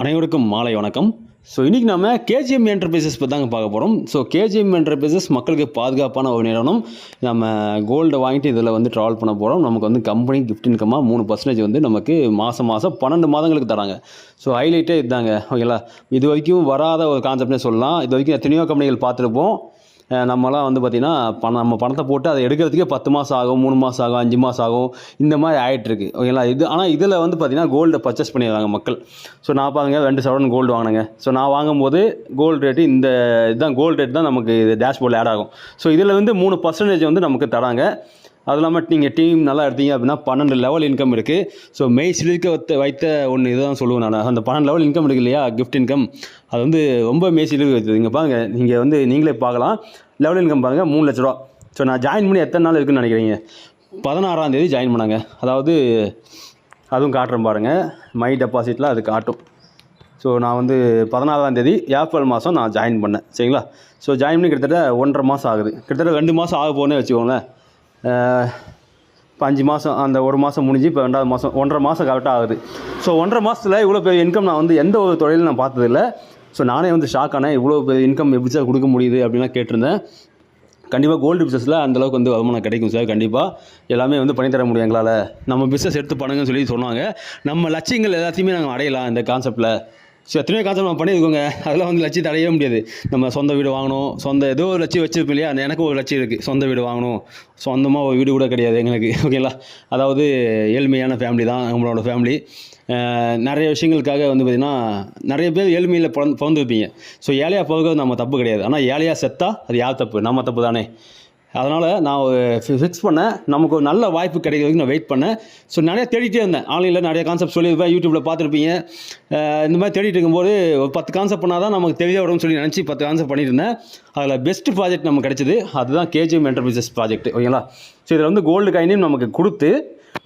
அனைவருக்கும் மாலை வணக்கம். ஸோ இன்றைக்கி நம்ம கேஜிஎம் என்டர்பிரைசஸ் பற்றி தாங்க பார்க்க போகிறோம் ஸோ கேஜிஎம் என்டர்பிரைசஸ் மக்களுக்கு பாதுகாப்பான ஒரு நிறுவனம். நம்ம கோல்டை வாங்கிட்டு இதில் வந்து ட்ராவல் பண்ண போகிறோம் நமக்கு வந்து கம்பெனி கிஃப்ட் இன்கமாக மூணு பர்சன்டேஜ் வந்து நமக்கு மாதம் மாதம் பன்னெண்டு மாதங்களுக்கு தராங்க. ஸோ ஹைலைட்டே இதுதாங்க ஓகேங்களா இது வரைக்கும் வராத ஒரு கான்செப்ட்னே சொல்லலாம். இது வரைக்கும் எத்தனையோ கம்பெனிகள் பார்த்துருப்போம். நம்மலாம் வந்து பார்த்திங்கன்னா பணம் நம்ம பணத்தை போட்டு அதை எடுக்கிறதுக்கே பத்து மாதம் ஆகும் மூணு மாதம் ஆகும் அஞ்சு மாதம் ஆகும். இந்த மாதிரி ஆகிட்டுருக்கு ஓகேங்களா? இது ஆனால் இதில் வந்து பார்த்திங்கன்னா கோல்டை பர்ச்சேஸ் பண்ணிடுறாங்க மக்கள். ஸோ நான் பாருங்க ரெண்டு சவரன் கோல்டு வாங்கினேங்க. ஸோ நான் வாங்கும்போது கோல்டு ரேட்டு இந்த இதுதான் கோல்டு ரேட் தான் நமக்கு இது டேஷ்போர்டில் ஆட் ஆகும். ஸோ இதில் வந்து மூணு பர்சன்டேஜ் வந்து நமக்கு தராங்க. அது இல்லாமல் நீங்கள் டீம் நல்லா எடுத்தீங்க அப்படின்னா பன்னெண்டு லெவல் இன்கம் இருக்குது ஸோ மெய் சிலிர்க்க வைத்த வைத்த ஒன்று இதுதான் சொல்லுவேன் நான். அந்த பன்னெண்டு லெவல் இன்கம் இருக்கு இல்லையா? கிஃப்ட் இன்கம் அது வந்து ரொம்ப மெய் சிலிர்க்க வைத்தது. இங்கே பாருங்க நீங்கள் வந்து நீங்களே பார்க்கலாம். லெவல் இன்கம் பாருங்கள் மூணு லட்ச ரூபா. ஸோ நான் ஜாயின் பண்ணி எத்தனை நாள் இருக்குன்னு நினைக்கிறீங்க? பதினாறாம் தேதி ஜாயின் பண்ணாங்க. அதாவது அதுவும் காட்டுறேன் பாருங்கள் மை டெபாசிட்டில் அது காட்டும். ஸோ நான் வந்து பதினாறாம் தேதி ஏப்ரல் மாதம் நான் ஜாயின் பண்ணேன். சரிங்களா? ஸோ ஜாயின் பண்ணி கிட்டத்தட்ட ஒன்றரை மாதம் ஆகுது. கிட்டத்தட்ட ரெண்டு மாதம் ஆக போனே வச்சுக்கோங்களேன். இப்போ அஞ்சு மாதம் அந்த ஒரு மாதம் முடிஞ்சு இப்போ ரெண்டாவது மாதம் ஒன்றரை மாதம் கரெக்டாக ஆகுது. ஸோ ஒன்றரை மாதத்தில் இவ்வளோ பெரிய இன்கம் நான் வந்து எந்த ஒரு தொழிலும் நான் பார்த்ததில்ல. ஸோ நானே வந்து ஷாக் ஆனேன். இவ்வளோ பெரிய இன்கம் எப்படி சார் கொடுக்க முடியுது அப்படின்லாம் கேட்டிருந்தேன். கண்டிப்பாக கோல்டு பிஸ்னஸில் அந்தளவுக்கு வந்து வருமானம் கிடைக்கும் சார் கண்டிப்பாக எல்லாமே வந்து பண்ணித்தர முடியும் எங்களால். நம்ம பிஸ்னஸ் எடுத்து பண்ணுங்கன்னு சொல்லி சொன்னாங்க. நம்ம லட்சியங்கள் எல்லாத்தையுமே நாங்கள் அடையலாம் இந்த கான்செப்ட்டில் ஸோ எத்தனையோ கான்செப்ட் நம்ம பண்ணியிருக்கோங்க. அதெல்லாம் வந்து லட்சியத்தை அடையவே முடியாது. நம்ம சொந்த வீடு வாங்கணும். சொந்த ஏதோ ஒரு லட்சியம் வச்சிருப்போம் இல்லையா? அந்த எனக்கு ஒரு லட்சியம் இருக்குது சொந்த வீடு வாங்கணும். சொந்தமாக ஒரு வீடு கூட கிடையாது எங்களுக்கு. ஓகேங்களா அதாவது ஏழ்மையான ஃபேமிலி தான் நம்மளோட ஃபேமிலி நிறைய விஷயங்களுக்காக வந்து பார்த்திங்கன்னா நிறைய பேர் ஏழ்மையில் பிறந்து பிறந்துருப்பீங்க. ஸோ ஏழையாக போகிறது நம்ம தப்பு கிடையாது. ஆனால் ஏழையாக செத்தா அது யார் தப்பு? நம்ம தப்பு தானே. அதனால் நான் ஃபிக்ஸ் பண்ணேன். நமக்கு ஒரு நல்ல வாய்ப்பு கிடைக்கிற வரைக்கும் நான் வெயிட் பண்ணேன். ஸோ நிறையா தேடிட்டே இருந்தேன். ஆன்லைனில் நிறைய கான்செப்ட் சொல்லியிருப்பேன் யூடியூப்பில் பார்த்துருப்பீங்க. இந்த மாதிரி தேடிட்டு இருக்கும்போது ஒரு பத்து கான்செப்ட் பண்ணால் தான் நமக்கு தெரிய வரும்னு சொல்லி நினச்சி பத்து கான்செப்ட் பண்ணிட்டு இருந்தேன். அதில் பெஸ்ட் ப்ராஜெக்ட் நமக்கு கிடைச்சிது. அதுதான் கேஜிஎம் என்டர்பிரைசஸ் ப்ராஜெக்ட் ஓகேங்களா? ஸோ இதில் வந்து கோல்டு காயினையும் நமக்கு கொடுத்து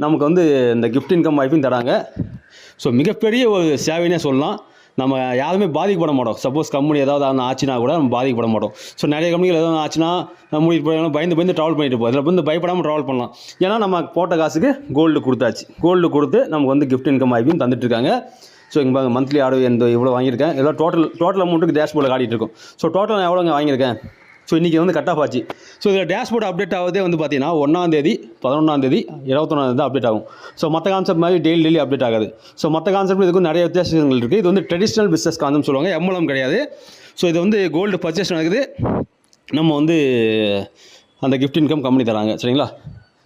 நமக்கு வந்து இந்த கிஃப்ட் இன்கம் வாய்ப்பையும் தராங்க. ஸோ மிகப்பெரிய ஒரு சேவைன்னே சொல்லலாம். நம்ம யாருமே பாதிக்கப்பட மாட்டோம். சப்போஸ் கம்பெனி ஏதாவது ஒன்று ஆச்சுன்னா கூட நம்ம பாதிக்கப்பட மாட்டோம். ஸோ நிறைய கம்பெனிகள் எதாவது ஆச்சுன்னா நம்ம மூடிட்டு போய் பயந்து பயந்து ட்ராவல் பண்ணிட்டு போகும் இதில் வந்து பயப்படாமல் ட்ராவல் பண்ணலாம். ஏன்னா நம்ம போட்ட காசுக்கு கோல்டு கொடுத்தாச்சு. கோல்டு கொடுத்து நமக்கு வந்து கிஃப்ட் இன்கம் ஆகியும் தந்துட்டு இருக்காங்க. ஸோ இங்கே பாருங்க மந்த்லி ஆடு இந்த இவ்வளோ வாங்கியிருக்கேன். இதெல்லாம் டோட்டல் டோட்டல் அமௌண்ட்டுக்கு டேஷ்போர்டில் காட்டிகிட்டு இருக்கும். ஸோ டோட்டல் நான் எவ்வளோங்க வாங்கியிருக்கேன்? ஸோ இன்றைக்கி வந்து கட் ஆஃப் ஆச்சு. ஸோ இதில் டேஷ்போர்ட் அப்டேட் ஆகுதே வந்து பார்த்தீங்கன்னா ஒன்றாந்தேதி பதினொன்றாந்தேதி இருபத்தொன்னாந்தேதி அப்டேட் ஆகும். ஸோ மற்ற கான்செப்ட் மாதிரி டெய்லி டெய்லி அப்டேட் ஆகாது. ஸோ மற்ற கான்செப்ட் இதுக்கும் நிறைய வித்தியாசங்கள் இருக்குது இது வந்து ட்ரெடிஷ்னல் பிஸ்னஸ் கான்செப்ட் சொல்லுவாங்க. எம்எல்எம் கிடையாது. ஸோ இது வந்து கோல்டு பர்ச்சேஸ் நடக்குது. நம்ம வந்து அந்த கிஃப்ட் இன்கம் கம்பெனி தராங்க. சரிங்களா?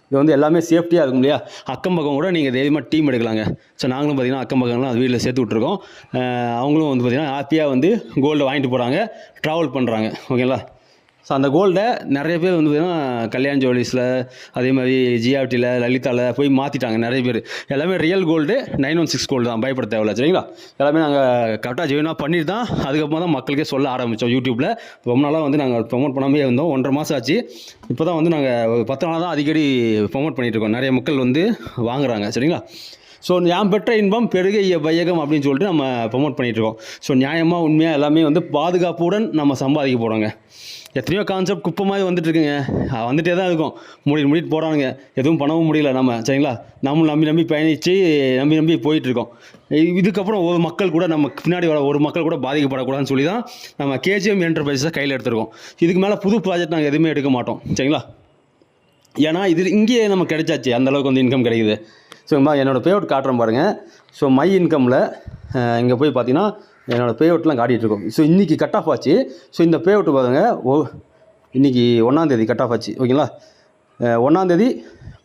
இது வந்து எல்லாமே சேஃப்டியாக இருக்கும் இல்லையா? அக்கம் பக்கம் கூட நீங்கள் தைரியமாக டீம் எடுக்கலாங்க. ஸோ நாங்களும் பார்த்தீங்கன்னா அக்கம் பக்கம்லாம் அது வீட்டில் சேர்த்து விட்ருக்கோம் அவங்களும் வந்து பார்த்திங்கன்னா ஹாப்பியாக வந்து கோல்டு வாங்கிட்டு போகிறாங்க ட்ராவல் பண்ணுறாங்க ஓகேங்களா ஸோ அந்த கோல்டை நிறைய பேர் வந்து பார்த்தீங்கன்னா கல்யாண் ஜுவல்லர்ஸில் அதே மாதிரி ஜிஆர்டியில் லலிதாவில் போய் மாற்றிட்டாங்க நிறைய பேர். எல்லாமே real gold nine one six gold தான். பயப்பட தேவையில்ல சரிங்களா? எல்லாமே நாங்கள் கரெக்டாக ஜெயினாக பண்ணிட்டு தான் அதுக்கப்புறம் தான் மக்களுக்கே சொல்ல ஆரம்பித்தோம் யூடியூப்பில் ரொம்ப நாளாக வந்து நாங்கள் ப்ரொமோட் பண்ணாமே இருந்தோம். ஒன்றரை மாதம் ஆச்சு. இப்போ தான் வந்து நாங்கள் ஒரு பத்து நாளாக தான் அடிக்கடி ப்ரொமோட் பண்ணிட்டு இருக்கோம். நிறைய மக்கள் வந்து வாங்குறாங்க சரிங்களா? ஸோ யாம் பெற்ற இன்பம் பெருகைய வையகம் அப்படின்னு சொல்லிட்டு நம்ம ப்ரொமோட் பண்ணிகிட்ருக்கோம் இருக்கோம். ஸோ நியாயமாக உண்மையாக எல்லாமே வந்து பாதுகாப்புடன் நம்ம சம்பாதிக்க போகிறோங்க எத்தனையோ கான்செப்ட் குப்பை மாதிரி வந்துட்டு இருக்குங்க வந்துட்டே தான் இருக்கும். மூடி மூடிட்டு போகிறானுங்க எதுவும் பண்ணவும் முடியல நம்ம சரிங்களா? நம்ம நம்பி நம்பி பயணித்து நம்பி நம்பி போயிட்டுருக்கோம். இதுக்கப்புறம் ஒரு மக்கள் கூட நம்ம பின்னாடி வர ஒரு மக்கள் கூட பாதிக்கப்படக்கூடாதுன்னு சொல்லி தான் நம்ம கேஜிஎம் என்டர்பிரைஸை கையில் எடுத்துருக்கோம். இதுக்கு மேலே புது ப்ராஜெக்ட் நாங்கள் எதுவுமே எடுக்க மாட்டோம். சரிங்களா? ஏன்னா இது இங்கேயே நம்ம கிடைச்சாச்சு. அந்த அளவுக்கு வந்து இன்கம் கிடைக்குது. ஸோ என்னோடய பே அவுட் காட்டுறேன் பாருங்கள் ஸோ மை இன்கமில் இங்கே போய் பார்த்தீங்கன்னா என்னோடய பே அவுட்லாம் காட்டிகிட்டு இருக்கோம் ஸோ இன்றைக்கி கட் ஆஃப் ஆச்சு. ஸோ இந்த பே அவுட்டு பாருங்கள் ஓ இன்றைக்கி ஒன்றாந்தேதி கட் ஆஃப் ஆச்சு. ஓகேங்களா? ஒன்றாந்தேதி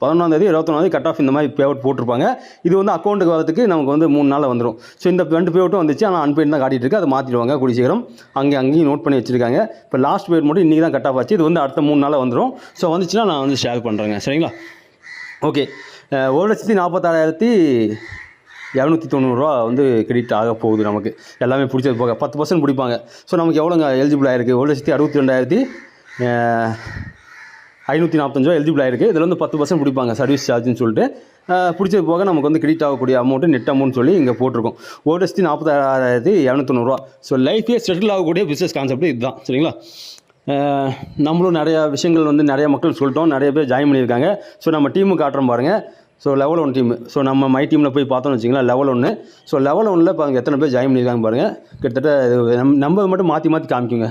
பதினொன்றாந்தேதி இருபத்தொன்னாந்தேதி கட் ஆஃப் இந்த மாதிரி பே அவுட் போட்டிருப்பாங்க. இது வந்து அக்கௌண்ட்டுக்கு வரதுக்கு நமக்கு வந்து மூணு நாளில் வந்துடும் ஸோ இந்த ரெண்டு பே அவுட்டும் வந்துச்சு. ஆனால் அன்பெய்ட் தான் காட்டிகிட்டு இருக்குது அதை மாற்றிடுவாங்க கூடிய சீக்கிரம். அங்கே அங்கேயும் நோட் பண்ணி வச்சிருக்காங்க. இப்போ லாஸ்ட் பேட் மட்டும் இன்றைக்கி தான் கட் ஆஃப் ஆச்சு. இது வந்து அடுத்த மூணு நாளில் வந்துடும் ஸோ வந்துச்சுன்னா நான் வந்து ஷேர் பண்ணுறேங்க சரிங்களா? ஓகே. ஒரு லட்சத்தி நாற்பத்தாறாயிரத்தி இரநூத்தி தொண்ணூறுரூவா வந்து கிரெடிட் ஆக போகுது நமக்கு. எல்லாமே பிடிச்சது போக பத்து பர்சன்ட் பிடிப்பாங்க. ஸோ நமக்கு எவ்வளோங்க எலிஜிபிள் ஆயிருக்கு? ஒரு லட்சத்தி அறுபத்தி ரெண்டாயிரத்தி ஐநூற்றி நாற்பத்தஞ்சுவா எலிஜிபிள் ஆயிருக்கு. இதில் வந்து பத்து பர்சன்ட் பிடிப்பாங்க சர்வீஸ் சார்ஜ்னு சொல்லிட்டு. பிடிச்சது போக நமக்கு வந்து கிரெடிட் ஆகக்கூடிய அமௌண்ட்டு நெட் அமௌண்ட் சொல்லி இங்கே போட்டிருக்கோம். ஒரு லட்சத்தி நாற்பத்தாறாயிரத்தி இரநூத்தொண்ணூறுவா ஸோ லைஃபே செட்டில் ஆகக்கூடிய பிஸ்னஸ் கான்செப்ட் இதுதான். சரிங்களா? நம்மளும் நிறையா விஷயங்கள் வந்து நிறைய மக்கள் சொல்லிட்டோம். நிறைய பேர் ஜாயின் பண்ணியிருக்காங்க. ஸோ நம்ம டீமுக்கு காட்டுறோம் பாருங்கள் so level one team so நம்ம மை டீமில் போய் பார்த்தோம்னு வச்சிங்களேன் லெவல் ஒன்று ஸோ லெவல் ஒன்றில் இப்போ அங்கே எத்தனை பேர் ஜாயின் பண்ணியிருக்காங்க பாருங்கள் கிட்டத்தட்ட இது நம் நம்பர் மட்டும் மாற்றி மாற்றி காமிக்குங்க.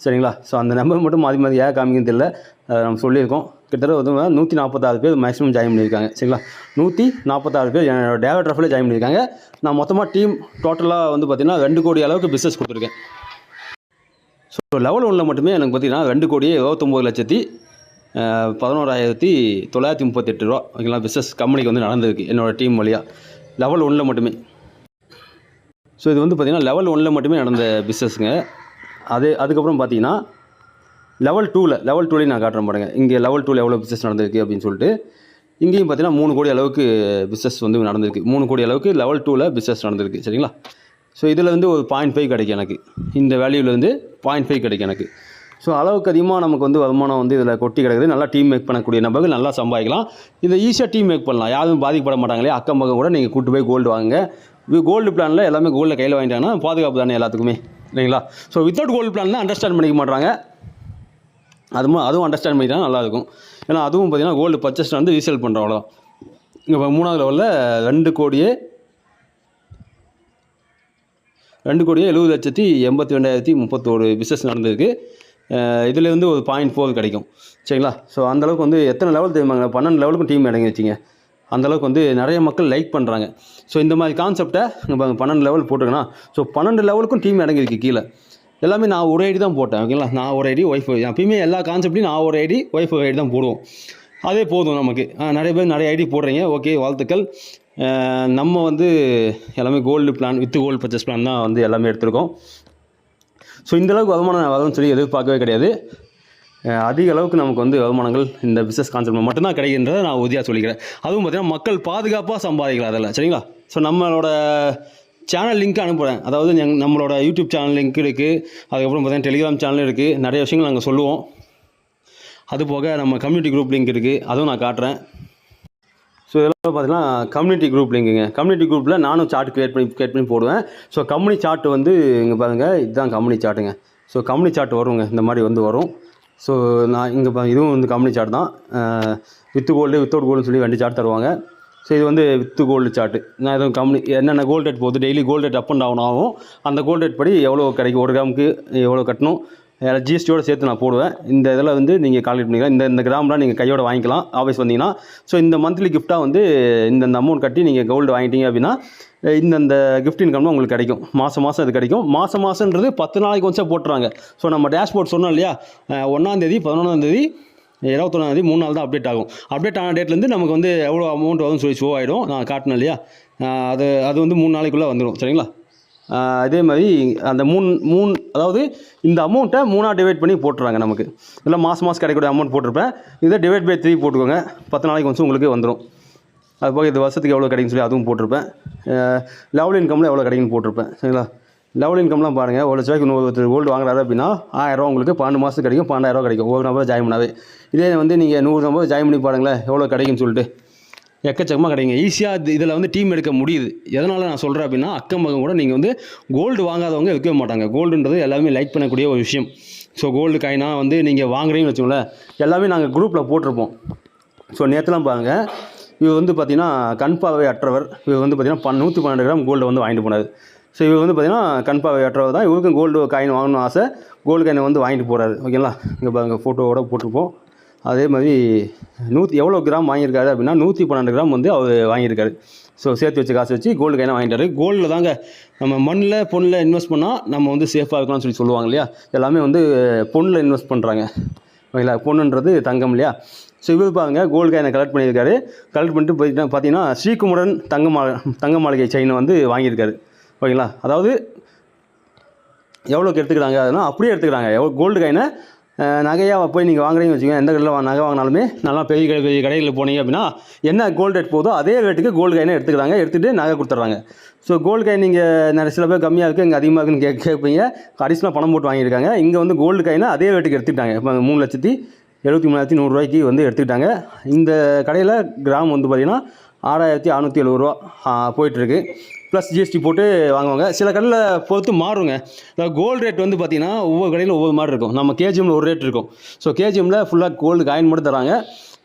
சரிங்களா? ஸோ அந்த நம்பர் மட்டும் மாற்றி மாற்றி ஏன் காமிக்குன்னு தெரியல. அதை நம்ம சொல்லியிருக்கோம். கிட்டத்தட்ட வந்து நூற்றி நாற்பத்தாறு பேர் மேக்ஸிமம் ஜாயின் பண்ணியிருக்காங்க. சரிங்களா? நூற்றி நாற்பத்தாறு பேர் என்னோட டேவட் ரஃபில் ஜாயின் பண்ணியிருக்காங்க. நான் மொத்தமாக டீம் டோட்டலாக வந்து பார்த்திங்கன்னா ரெண்டு கோடி அளவுக்கு பிஸ்னஸ் கொடுத்துருக்கேன். ஸோ லெவல் ஒன்றில் மட்டுமே எனக்கு பார்த்தீங்கன்னா ரெண்டு கோடியே இருபத்தொம்போது லட்சத்தி பதினோராயிரத்தி தொள்ளாயிரத்தி முப்பத்தெட்டு ரூபா. ஓகேங்களா பிஸ்னஸ் கம்பெனிக்கு வந்து நடந்திருக்கு என்னோடய டீம் வழியாக லெவல் ஒன்றில் மட்டுமே. ஸோ இது வந்து பார்த்திங்கன்னா லெவல் ஒன்றில் மட்டுமே நடந்த பிஸ்னஸ்ங்க அது அதுக்கப்புறம் பார்த்தீங்கன்னா லெவல் டூவில் லெவல் டூலையும் நான் காட்டுறேன் பாருங்க. இங்கே லெவல் டூவில் எவ்வளோ பிஸ்னஸ் நடந்திருக்கு அப்படின்னு சொல்லிட்டு. இங்கேயும் பார்த்தீங்கன்னா மூணு கோடி அளவுக்கு பிஸ்னஸ் வந்து நடந்திருக்கு. மூணு கோடி அளவுக்கு லெவல் டூவில் பிஸ்னஸ் நடந்திருக்கு சரிங்களா? ஸோ இதில் வந்து ஒரு பாயிண்ட் ஃபைவ் கிடைக்கும் எனக்கு. இந்த வேல்யூலேருந்து பாயிண்ட் ஃபைவ் கிடைக்கும் எனக்கு. ஸோ அளவுக்கு அதிகமாக நமக்கு வந்து வருமானம் வந்து இதில் கொட்டி கிடக்குது. நல்லா டீம் மேக் பண்ணக்கூடிய நபர்கள் நல்லா சம்பாதிக்கலாம். இதை ஈஸியாக டீம் மேக் பண்ணலாம். யாரும் பாதிக்கப்பட மாட்டாங்களே அக்கம் பக்கம் கூட நீங்கள் கூட்டு போய் கோல்டு வாங்குங்க. கோல்டு பிளானில் எல்லாமே கோல்டில் கையில் வாங்கிட்டாங்கன்னா பாதுகாப்பு தானே எல்லாத்துக்குமே. இல்லைங்களா? So without gold plan understand பண்ணிக்க மாட்டாங்க அதுவும் அதுவும் அண்டர்ஸ்டாண்ட் பண்ணிட்டால் நல்லாயிருக்கும் ஏன்னா அதுவும் பார்த்தீங்கன்னா கோல்டு பர்ச்சேஸ் வந்து ரீசேல் பண்ணுறோம் அவ்வளோ இங்கே மூணாவது லெவலில் ரெண்டு கோடியே ரெண்டு கோடியே எழுபது லட்சத்தி எண்பத்தி ரெண்டாயிரத்தி முப்பத்தோரு பிஸ்னஸ் நடந்திருக்கு. இதில் வந்து ஒரு பாயிண்ட் ஃபோர் கிடைக்கும். சரிங்களா? ஸோ அந்தளவுக்கு வந்து எத்தனை லெவல் தெரியுமாங்க பன்னெண்டு லெவலுக்கும் டீம் இறங்கி வச்சிங்க. அந்தளவுக்கு வந்து நிறைய மக்கள் லைக் பண்ணுறாங்க ஸோ இந்த மாதிரி கான்செப்டை நம்ம பன்னெண்டு லெவல் போட்டுக்கணும் ஸோ பன்னெண்டு லெவலுக்கும் டீம் இறங்கிருக்கு கீழே. எல்லாமே நான் ஒரு ஐடி தான் போட்டேன் ஓகேங்களா நான் ஒரு ஐடி ஒய்ஃப் எப்பயுமே எல்லா கான்செப்ட்லையும் நான் ஒரு ஐடி ஒய்ஃப் ஐடி தான் போடுவோம். அதே போதும் நமக்கு. நிறைய பேர் நிறைய ஐடி போடுறீங்க ஓகே வாழ்த்துக்கள். நம்ம வந்து எல்லாமே gold plan with gold purchase plan தான் வந்து எல்லாமே எடுத்திருக்கோம். ஸோ இந்த அளவுக்கு வருமானம் வரும்னு சொல்லி எதிர்பார்க்கவே கிடையாது. அதிக அளவுக்கு நமக்கு வந்து வருமானங்கள் இந்த பிஸ்னஸ் கான்செப்ட் மட்டும்தான் கிடைக்கின்றதை நான் உறுதியாக சொல்லிக்கிறேன். அதுவும் பார்த்தீங்கன்னா மக்கள் பாதுகாப்பாக சம்பாதிக்கலாம் அதில் சரிங்களா? ஸோ நம்மளோட சேனல் லிங்க் அனுப்புகிறேன் அதாவது எங் நம்மளோட யூடியூப் சேனல் லிங்க் இருக்குது அதுக்கப்புறம் பார்த்தீங்கன்னா டெலிகிராம் சேனல் இருக்குது நிறைய விஷயங்கள் நாங்கள் சொல்லுவோம். அது போக நம்ம கம்யூனிட்டி குரூப் லிங்க் இருக்குது அதுவும் நான் காட்டுறேன். ஸோ இதெல்லாம் பார்த்தீங்கன்னா கம்யூனிட்டி குரூப் லிங்குங்க கம்யூனிட்டி குரூப்பில் நானும் சார்ட் க்ரியேட் பண்ணி க்ரியேட் பண்ணி போடுவேன். ஸோ கம்பெனி சார்ட் வந்து இங்கே பாருங்கள் இதுதான் கம்பெனி சார்ட்டுங்க ஸோ கம்பெனி சார்ட் வருங்க இந்த மாதிரி வந்து வரும். ஸோ நான் இங்கே பா இதுவும் வந்து கம்பெனி சார்ட் தான். வித்து கோல்டு வித்தவுட் கோல்டுன்னு சொல்லி ரெண்டு சார்ட் தருவாங்க. ஸோ இது வந்து வித்து கோல்டு சார்ட்டு நான் எதுவும் கம்பெனி என்னென்ன கோல்டு ரேட் போகுது daily gold rate up and down ஆகும். அந்த கோல்டு ரேட் படி எவ்வளோ கிடைக்கும் ஒரு கிராமுக்கு எவ்வளோ கட்டணும்? ஜிஎஸ்டியோட சேர்த்து நான் போடுவேன். இந்த இதில் வந்து நீங்கள் கால்குலேட் பண்ணிக்கலாம். இந்த இந்த கிராம்லாம் நீங்கள் கையோட வாங்கிக்கலாம் ஆஃபீஸ் வந்தீங்கன்னா. ஸோ இந்த மந்த்லி கிஃப்ட்டாக வந்து இந்த அமௌண்ட் கட்டி நீங்கள் கோல்டு வாங்கிட்டீங்க அப்படின்னா இந்தந்த கிஃப்ட் இன்கம் உங்களுக்கு கிடைக்கும். மாதம் மாதம் இது கிடைக்கும். மாதம் மாதன்றது பத்து நாளைக்கு ஒன்ஸாக போட்டுறாங்க. ஸோ நம்ம டேஷ்போர்ட் சொன்னோம் இல்லையா? ஒன்றாந்தேதி பதினொன்றாந்தேதி இருபத்தொன்னாந்தேதி மூணு நாள் தான் அப்டேட் ஆகும். அப்டேட் ஆன டேட்லேருந்து நமக்கு வந்து எவ்வளோ அமௌண்ட் வரும்னு சொல்லி ஷோ ஆகிடும் நான் காட்டினேன் இல்லையா? அது அது வந்து மூணு நாளைக்குள்ளே வந்துடும் சரிங்களா? அதே மாதிரி அந்த மூணு மூணு அதாவது இந்த அமௌண்ட்டை மூணாக டிவைட் பண்ணி போட்டுறாங்க நமக்கு. இல்லை மாதம் மாதம் கிடைக்கக்கூடிய அமௌண்ட் போட்டிருப்பேன். இதை டிவைட் பை த்ரீ போட்டுக்கோங்க. பத்து நாளைக்கு வந்து உங்களுக்கு வந்துடும் அது போக இது வருஷத்துக்கு எவ்வளோ கிடைக்குன்னு சொல்லி அதுவும் போட்டிருப்பேன். லெவல் இன்கமில் எவ்வளோ கிடைக்குன்னு போட்டிருப்பேன். சரிங்களா? லெவல் இன்கம்லாம் பாருங்கள் ஒரு லட்ச ரூபாய்க்கு நூறு கோல்டு வாங்குறாரு அப்படின்னா ஆயிரம் உங்களுக்கு பன்னெண்டு மாதத்துக்கு கிடைக்கும் பன்னெண்டாயிரம் கிடைக்கும். ஒவ்வொரு நம்பர் ஜாயின் பண்ணாவே. இதே வந்து நீங்கள் நூறு நம்பர் ஜாயின் பண்ணி பாருங்களேன். எவ்வளோ கிடைக்குன்னு சொல்லிட்டு. எக்கச்சக்கமாக கிடைக்குங்க. ஈஸியாக இதில் வந்து டீம் எடுக்க முடியுது. எதனால் நான் சொல்கிறேன் அப்படின்னா அக்கம் பக்கம் கூட நீங்கள் வந்து கோல்டு வாங்காதவங்க விற்கவே மாட்டாங்க. கோல்டுன்றது எல்லாமே லைக் பண்ணக்கூடிய ஒரு விஷயம். ஸோ கோல்டு காயினாக வந்து நீங்கள் வாங்குறீங்கன்னு வச்சுக்கோங்களேன் எல்லாமே நாங்கள் குரூப்பில் போட்டிருப்போம். ஸோ நேற்றுலாம் பாருங்கள் இவர் வந்து பார்த்தீங்கன்னா கண் பார்வை அற்றவர். இவர் வந்து பார்த்தீங்கன்னா பன் நூற்றி பன்னெண்டு கிராம் கோல்டு வந்து வாங்கிட்டு போனார். ஸோ இவர் வந்து பார்த்தீங்கன்னா கண் பார்வை அற்றவர் தான். இவருக்கும் கோல்டு காயின் வாங்கணும்னு ஆசை. கோல்டு காயினை வந்து வாங்கிட்டு போகிறாரு ஓகேங்களா இங்கே பாருங்கள் ஃபோட்டோவோட போட்டிருப்போம். அதே மாதிரி நூற்றி எவ்வளோ கிராம் வாங்கியிருக்காரு அப்படின்னா நூற்றி பன்னெண்டு கிராம் வந்து அவர் வாங்கியிருக்காரு. ஸோ சேர்த்து வச்ச காசு வச்சு கோல்டு கைனா வாங்கிட்டாரு. கோல்டில் தாங்க நம்ம மண்ணில் பொண்ணில் இன்வெஸ்ட் பண்ணால் நம்ம வந்து சேஃபாக இருக்கலாம்னு சொல்லி சொல்லுவாங்க இல்லையா? எல்லாமே வந்து பொண்ணில் இன்வெஸ்ட் பண்ணுறாங்க ஓகேங்களா? பொண்ணுன்றது தங்கம் இல்லையா? ஸோ இவர் பாருங்க கோல்டு காயினை கலெக்ட் பண்ணியிருக்காரு. கலெக்ட் பண்ணிட்டு போயிட்டு பார்த்தீங்கன்னா ஸ்ரீகுமரன் தங்க மாலை தங்க மாளிகை செயினை வந்து வாங்கியிருக்காரு. ஓகேங்களா? அதாவது எவ்வளோக்கு எடுத்துக்கிறாங்க? அதுனா அப்படியே எடுத்துக்கிறாங்க. எவ்வளோ கோல்டு காயினை நகையாக போய் நீங்கள் வாங்குறீங்கன்னு வச்சுக்கோங்க. எந்த கடையில் நகை வாங்கினாலுமே நல்லா பெரிய கடை பெரிய கடைகளில் போனீங்க அப்படின்னா என்ன கோல்டு ரேட் போதோ அதே ரேட்டுக்கு கோல்டு காயினை எடுத்துக்கிறாங்க எடுத்துகிட்டு நகை கொடுத்துட்றாங்க. ஸோ கோல்டு காயின் நீங்கள் நிறைய சில பேர் கம்மியாக இருக்குது இங்கே அதிகமாக இருக்குன்னு கே கேட்பீங்க அடிஷனலாக பணம் போட்டு வாங்கியிருக்காங்க. இங்கே வந்து கோல்டு காயினை அதே ரேட்டுக்கு எடுத்துக்கிட்டாங்க. இப்போ மூணு லட்சத்தி எழுபத்தி மூணாயிரத்தி நூறுரூவாய்க்கு வந்து எடுத்துக்கிட்டாங்க. இந்த கடையில் கிராம் வந்து பார்த்திங்கன்னா ஆறாயிரத்தி அறநூற்றி எழுபது ரூபா போயிட்டுருக்கு ப்ளஸ் ஜிஎஸ்டி போட்டு வாங்குவாங்க. சில கடையில் பொறுத்து மாறுங்க. கோல்டு ரேட் வந்து பார்த்திங்கன்னா ஒவ்வொரு கடையில் ஒவ்வொரு மாதிரி இருக்கும். நம்ம கேஜிஎம்மில் ஒரு ரேட் இருக்கும். ஸோ கேஜிஎம்மில் ஃபுல்லாக கோல்டு காயின் மட்டும் தராங்க.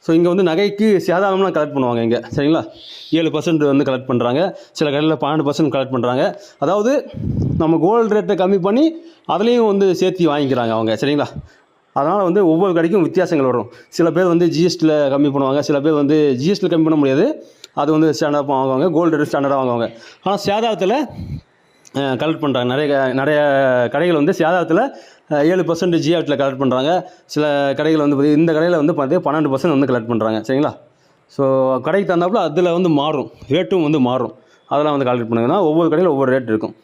ஸோ இங்கே வந்து நகைக்கு சேதாரம்லாம் கலெக்ட் பண்ணுவாங்க இங்கே. சரிங்களா? ஏழு பர்சன்ட் வந்து கலெக்ட் பண்ணுறாங்க சில கடையில் பன்னெண்டு பர்சன்ட் கலெக்ட் பண்ணுறாங்க அதாவது நம்ம கோல்டு ரேட்டை கம்மி பண்ணி அதுலேயும் வந்து சேர்த்து வாங்கிக்கிறாங்க அவங்க. சரிங்களா? அதனால் வந்து ஒவ்வொரு கடைக்கும் வித்தியாசங்கள் வரும். சில பேர் வந்து ஜிஎஸ்டியில் கம்மி பண்ணுவாங்க. சில பேர் வந்து ஜிஎஸ்டியில் கம்மி பண்ண முடியாது. அது வந்து ஸ்டாண்டர்டாக வாங்குவாங்க. கோல்டு ரேட் ஸ்டாண்டர்டாக வாங்குவாங்க. ஆனால் சேதாரத்தில் கலெக்ட் பண்ணுறாங்க நிறைய க- நிறைய கடைகள் வந்து சேதாரத்தில் ஏழு பர்சன்ட் ஜிஆர்டில் கலெக்ட் பண்ணுறாங்க சில கடைகள் வந்து இந்த கடையில் வந்து பார்த்தீங்கன்னா பன்னெண்டு பர்சன்ட் வந்து கலெக்ட் பண்ணுறாங்க சரிங்களா? ஸோ கடைக்கு தகுந்தாப்புல அதில் வந்து மாறும். ரேட்டும் வந்து மாறும். அதெல்லாம் வந்து கால்குலேட் பண்ணுங்கன்னா ஒவ்வொரு கடையில் ஒவ்வொரு ரேட் இருக்கும்.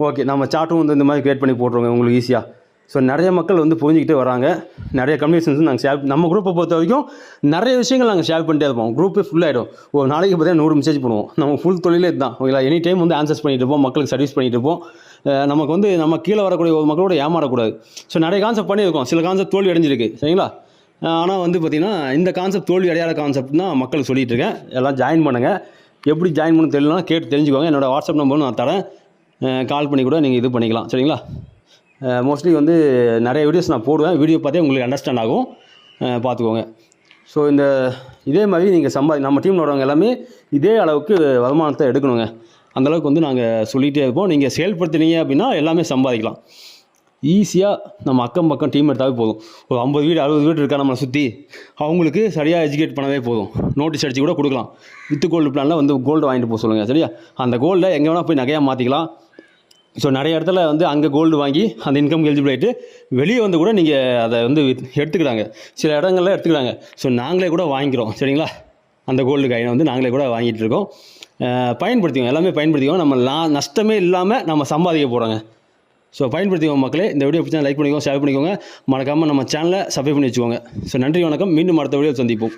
ஓகே நம்ம சார்ட்டும் வந்து இந்த மாதிரி க்ரியேட் பண்ணி போட்டுருவோங்க உங்களுக்கு ஈஸியாக ஸோ நிறைய மக்கள் வந்து புரிஞ்சுக்கிட்டே வராங்க. நிறைய கம்யூனிகேஷன்ஸ் நாங்கள் ஷேர் நம்ம குரூப்பை பொறுத்த வரைக்கும் நிறைய விஷயங்கள் நாங்கள் ஷேர் பண்ணிட்டே இருப்போம். குரூப்பே ஃபுல்லாகிடும் ஒரு நாளைக்கு பார்த்தீங்கன்னா நூறு மெசேஜ் பண்ணுவோம் நம்ம ஃபுல் தொழிலே இதுதான். ஓகேங்களா எனி டைம் வந்து ஆன்சர்ஸ் பண்ணிட்டு இருப்போம். மக்களுக்கு சர்வீஸ் பண்ணிட்டு இருப்போம். நமக்கு வந்து நம்ம கீழே வரக்கூடிய ஒரு மக்களோட ஏமாறக்கூடாது. ஸோ நிறைய கான்செப்ட் பண்ணியிருக்கோம். சில கான்செப்ட் தோல்வி அடைஞ்சிருக்கு. சரிங்களா? ஆனால் வந்து பார்த்திங்கன்னா இந்த கான்செப்ட் தோல்வி அடையாத கான்செப்ட் தான் மக்களுக்கு சொல்லிட்டு இருக்கேன். எல்லாம் ஜாயின் பண்ணுங்கள் எப்படி ஜாயின் பண்ண தெரியலனா கேட்டு தெரிஞ்சுக்கோங்க. என்னோடய வாட்ஸ்அப் நம்பரும் நான் தரேன். கால் பண்ணி கூட நீங்கள் இது பண்ணிக்கலாம். சரிங்களா? மோஸ்ட்லி வந்து நிறைய வீடியோஸ் நான் போடுவேன். வீடியோ பார்த்தே உங்களுக்கு அண்டர்ஸ்டாண்ட் ஆகும். பார்த்துக்கோங்க. ஸோ இந்த இதே மாதிரி நீங்கள் சம்பாதி நம்ம டீமில் வரவங்க எல்லாமே இதே அளவுக்கு வருமானத்தை எடுக்கணுங்க. அந்த அளவுக்கு வந்து நாங்கள் சொல்லிகிட்டே இருப்போம். நீங்கள் செயல்படுத்துனீங்க அப்படின்னா எல்லாமே சம்பாதிக்கலாம். ஈஸியாக நம்ம அக்கம் பக்கம் டீம் எடுத்தாவே போதும். ஒரு ஐம்பது வீடு அறுபது வீடு இருக்கா நம்மளை சுற்றி அவங்களுக்கு சரியாக எஜுகேட் பண்ணவே போதும். நோட்டீஸ் அடிச்சு கூட கொடுக்கலாம். வித்து கோல்டு பிளானில் வந்து கோல்டு வாங்கிட்டு போக சொல்லுங்கள் சரியா? அந்த கோல்டை எங்கே வேணால் போய் நகையாக மாற்றிக்கலாம் ஸோ நிறைய இடத்துல வந்து அங்கே கோல்டு வாங்கி அந்த இன்கம் எலிஜிபிள் ஆகிட்டு வெளியே வந்து கூட நீங்கள் அதை வந்து எடுத்துக்கிறாங்க சில இடங்கள்ல எடுத்துக்கிறாங்க ஸோ நாங்களே கூட வாங்கிக்கிறோம். சரிங்களா? அந்த கோல்டு காயினை வந்து நாங்களே கூட வாங்கிட்டு இருக்கோம். அஹ் பயன்படுத்திக்கோங்க. எல்லாமே பயன்படுத்திக்கோங்க. நம்ம லா நஷ்டமே இல்லாமல் நம்ம சம்பாதிக்க போகிறோங்க ஸோ பயன்படுத்திக்கோங்க மக்களே. இந்த வீடியோ பிடிச்சா லைக் பண்ணிக்கோங்க ஷேர் பண்ணிக்கோங்க. மறக்காமல் நம்ம சேனலை சப்ஸ்கிரைப் பண்ணி வச்சுக்கோங்க. ஸோ நன்றி வணக்கம். மீண்டும் அடுத்த வீடியோ சந்திப்போம்.